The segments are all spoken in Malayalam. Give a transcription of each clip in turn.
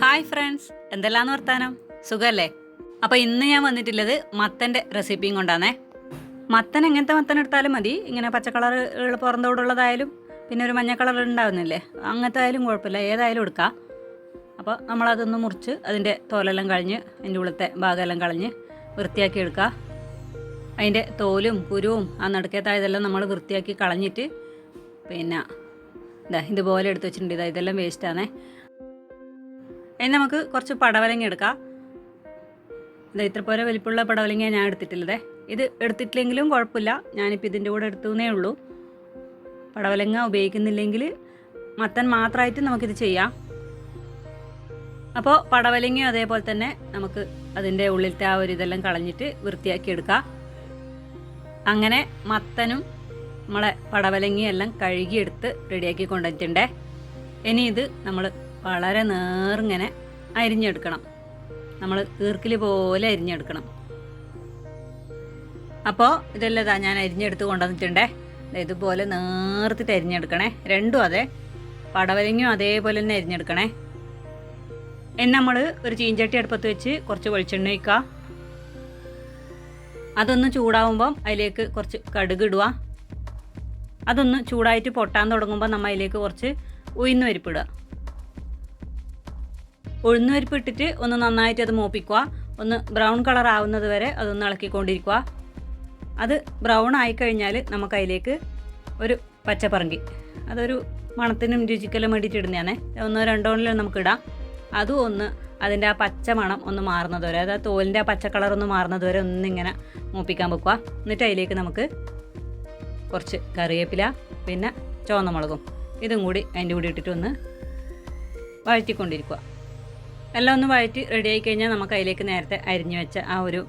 Hi friends. എന്തെല്ലാന്ന് വർത്താനം? സുഖല്ലേ? അപ്പോൾ ഇന്ന് ഞാൻ വന്നിട്ടുള്ളത് മത്തന്റെ റെസിപ്പിയും കൊണ്ടാണേ മത്തൻ എങ്ങനത്തെ മത്തൻ എടുത്താലും മതി. ഇങ്ങനെ പച്ച കളർ പുറന്തോടുള്ളതായാലും പിന്നെ ഒരു മഞ്ഞ കളർ ഉണ്ടാവുന്നില്ലേ? അങ്ങനത്തെ ആയാലും കുഴപ്പമില്ല. ഏതായാലും എടുക്കാം. അപ്പോൾ നമ്മളതൊന്ന് മുറിച്ച് അതിന്റെ തോലെല്ലാം കളഞ്ഞ് അതിന്റെ ഉള്ളത്തെ ഭാഗമെല്ലാം കളഞ്ഞ് വൃത്തിയാക്കി എടുക്കുക അതിന്റെ തോലും കുരുവും ആ നടുക്കത്തായതെല്ലാം നമ്മൾ വൃത്തിയാക്കി കളഞ്ഞിട്ട് പിന്നെ ഇതാ ഇതുപോലെ എടുത്ത് വെച്ചിട്ടുണ്ട്. ഇതാ ഇതെല്ലാം വേസ്റ്റാണേ ഇനി നമുക്ക് കുറച്ച് പടവലങ്ങ എടുക്കാം. ഇത് ഇത്ര പോലെ വലിപ്പമുള്ള പടവലങ്ങ ഞാൻ എടുത്തിട്ടുള്ളതേ. ഇത് എടുത്തിട്ടില്ലെങ്കിലും കുഴപ്പമില്ല. ഞാനിപ്പോൾ ഇതിന്റെ കൂടെ എടുത്തുന്നേ ഉള്ളൂ. പടവലങ്ങ ഉപയോഗിക്കുന്നില്ലെങ്കിൽ മത്തൻ മാത്രമായിട്ട് നമുക്കിത് ചെയ്യാം. അപ്പോൾ പടവലങ്ങയും അതേപോലെ തന്നെ നമുക്ക് അതിന്റെ ഉള്ളിലത്തെ ആ ഒരു ഇതെല്ലാം കളഞ്ഞിട്ട് വൃത്തിയാക്കി എടുക്കാം. അങ്ങനെ മത്തനും നമ്മളെ പടവലങ്ങയും എല്ലാം കഴുകിയെടുത്ത് റെഡിയാക്കി കൊണ്ടുവന്നിട്ടുണ്ടേ. ഇനി ഇത് നമ്മൾ വളരെ നേർങ്ങനെ അരിഞ്ഞെടുക്കണം. നമ്മൾ ഈർക്കിൽ പോലെ അരിഞ്ഞെടുക്കണം. അപ്പോൾ ഇതെല്ലാം ഇതാ ഞാൻ അരിഞ്ഞെടുത്ത് കൊണ്ടുവന്നിട്ടുണ്ടേ. ഇതുപോലെ നേർത്തിട്ട് അരിഞ്ഞെടുക്കണേ. രണ്ടും അതെ. പടവലങ്ങയും അതേപോലെ തന്നെ അരിഞ്ഞെടുക്കണേ. എന്ന നമ്മൾ ഒരു ചീഞ്ചട്ടി അടുപ്പത്ത് വെച്ച് കുറച്ച് വെളിച്ചെണ്ണ വയ്ക്കുക അതൊന്ന് ചൂടാവുമ്പം അതിലേക്ക് കുറച്ച് കടുക് ഇടുക. അതൊന്ന് ചൂടായിട്ട് പൊട്ടാൻ തുടങ്ങുമ്പോൾ നമ്മൾ അതിലേക്ക് കുറച്ച് ഉയർന്നു പരിപ്പിടുക ഉഴുന്ന് പരിപ്പ് ഇട്ടിട്ട് ഒന്ന് നന്നായിട്ട് അത് മൂപ്പിക്കുക. ഒന്ന് ബ്രൗൺ കളർ ആവുന്നത് വരെ അതൊന്ന് ഇളക്കിക്കൊണ്ടിരിക്കുക. അത് ബ്രൗൺ ആയിക്കഴിഞ്ഞാൽ നമുക്ക് അതിലേക്ക് ഒരു പച്ചപ്പറങ്കി. അതൊരു മണത്തിനും രുചിക്കലും വേണ്ടിയിട്ട് ഇടുന്നതാണ്. ഒന്നോ രണ്ടോ നമുക്ക് ഇടാം അതും ഒന്ന് അതിന്റെ ആ പച്ച മണം ഒന്ന് മാറുന്നത് വരെ അതായത് തോലിന്റെ ആ പച്ച കളർ ഒന്ന് മാറുന്നത് വരെ ഒന്നിങ്ങനെ മൂപ്പിക്കാൻ വെക്കുക. എന്നിട്ട് അതിലേക്ക് നമുക്ക് കുറച്ച് കറിവേപ്പില പിന്നെ ചുവന്ന മുളകും. ഇതും കൂടി അതിന്റെ കൂടി ഇട്ടിട്ട് ഒന്ന് വഴറ്റിക്കൊണ്ടിരിക്കുക. എല്ലാം ഒന്ന് വഴറ്റി റെഡിയായി കഴിഞ്ഞാൽ നമുക്ക് അതിലേക്ക് നേരത്തെ അരിഞ്ഞു വെച്ച ആ ഒരു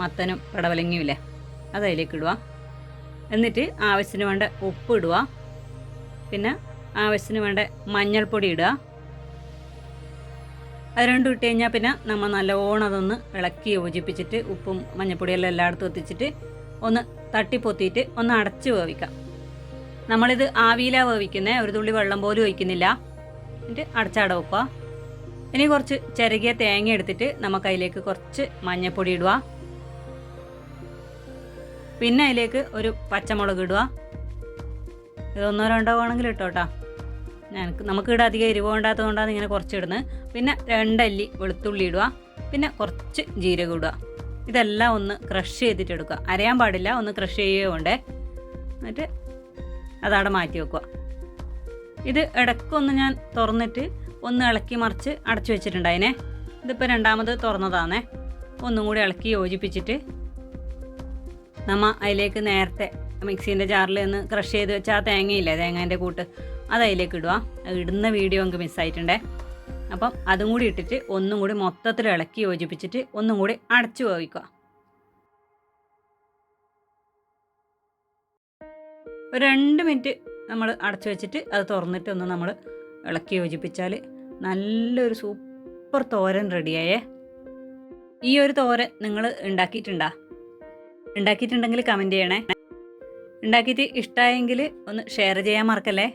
മത്തനും പടവലങ്ങിയും ഇല്ലേ? അത് അതിലേക്ക് ഇടുക എന്നിട്ട് ആവശ്യത്തിന് വേണ്ട ഉപ്പ് ഇടുക പിന്നെ ആവശ്യത്തിന് വേണ്ട മഞ്ഞൾപ്പൊടി ഇടുക. അത് രണ്ടും ഇട്ട് കഴിഞ്ഞാൽ പിന്നെ നമ്മൾ നല്ലോണം അതൊന്ന് ഇളക്കി യോജിപ്പിച്ചിട്ട് ഉപ്പും മഞ്ഞൾപ്പൊടിയെല്ലാം എല്ലായിടത്തും എത്തിച്ചിട്ട് ഒന്ന് തട്ടിപ്പൊത്തിയിട്ട് ഒന്ന് അടച്ച് വേവിക്കാം. നമ്മളിത് ആവിയിലാണ് വേവിക്കുന്നത് ഒരു തുള്ളി വെള്ളം പോലും ഒഴിക്കുന്നില്ല. എന്നിട്ട് അടച്ചാട വെക്കുക ഇനി കുറച്ച് ചെറുകിയ തേങ്ങ എടുത്തിട്ട് നമുക്ക് അതിലേക്ക് കുറച്ച് മഞ്ഞൾപ്പൊടി ഇടുക. പിന്നെ അതിലേക്ക് ഒരു പച്ചമുളക് ഇടുക. ഇതൊന്നോ രണ്ടോ വേണമെങ്കിൽ ഇട്ടോട്ടാ. ഞങ്ങൾക്ക് നമുക്ക് ഇവിടെ അധികം എരിവ് വേണ്ടാത്തത് കൊണ്ടാണ് ഇങ്ങനെ കുറച്ച് ഇടുന്നത്. പിന്നെ രണ്ടല്ലി വെളുത്തുള്ളി ഇടുക. പിന്നെ കുറച്ച് ജീരകം ഇടുക. ഇതെല്ലാം ഒന്ന് ക്രഷ് ചെയ്തിട്ട് എടുക്കുക. അരയാൻ പാടില്ല ഒന്ന് ക്രഷ് ചെയ്യുകയുണ്ട് എന്നിട്ട് അതവിടെ മാറ്റി വെക്കുക. ഇത് ഇടയ്ക്കൊന്ന് ഞാൻ തുറന്നിട്ട് ഒന്ന് ഇളക്കി മറിച്ച് അടച്ചു വെച്ചിട്ടുണ്ട് അതിനെ ഇതിപ്പോൾ രണ്ടാമത് തുറന്നതാണേ. ഒന്നും കൂടി ഇളക്കി യോജിപ്പിച്ചിട്ട് നമ്മ അതിലേക്ക് നേരത്തെ മിക്സീന്റെ ജാറിൽ നിന്ന് ക്രഷ് ചെയ്ത് വെച്ച ആ തേങ്ങയില്ലേ തേങ്ങേന്റെ കൂട്ട് അത് അതിലേക്ക് ഇടുക. ഇടുന്ന വീഡിയോ എനിക്ക് മിസ്സായിട്ടുണ്ടേ അപ്പം അതും കൂടി ഇട്ടിട്ട് ഒന്നും കൂടി മൊത്തത്തിൽ ഇളക്കി യോജിപ്പിച്ചിട്ട് ഒന്നും കൂടി അടച്ചു വേവിക്കുക. ഒരു രണ്ട് മിനിറ്റ് നമ്മൾ അടച്ചു വെച്ചിട്ട് അത് തുറന്നിട്ട് ഒന്ന് നമ്മൾ ഇളക്കി യോജിപ്പിച്ചാൽ നല്ലൊരു സൂപ്പർ തോരൻ റെഡിയായേ. ഈ ഒരു തോരൻ നിങ്ങൾ ഉണ്ടാക്കിയിട്ടുണ്ടാ? ഉണ്ടാക്കിയിട്ടുണ്ടെങ്കിൽ കമന്റ് ചെയ്യണേ. ഉണ്ടാക്കിയിട്ട് ഇഷ്ടമായെങ്കിൽ ഒന്ന് ഷെയർ ചെയ്യാൻ മറക്കല്ലേ?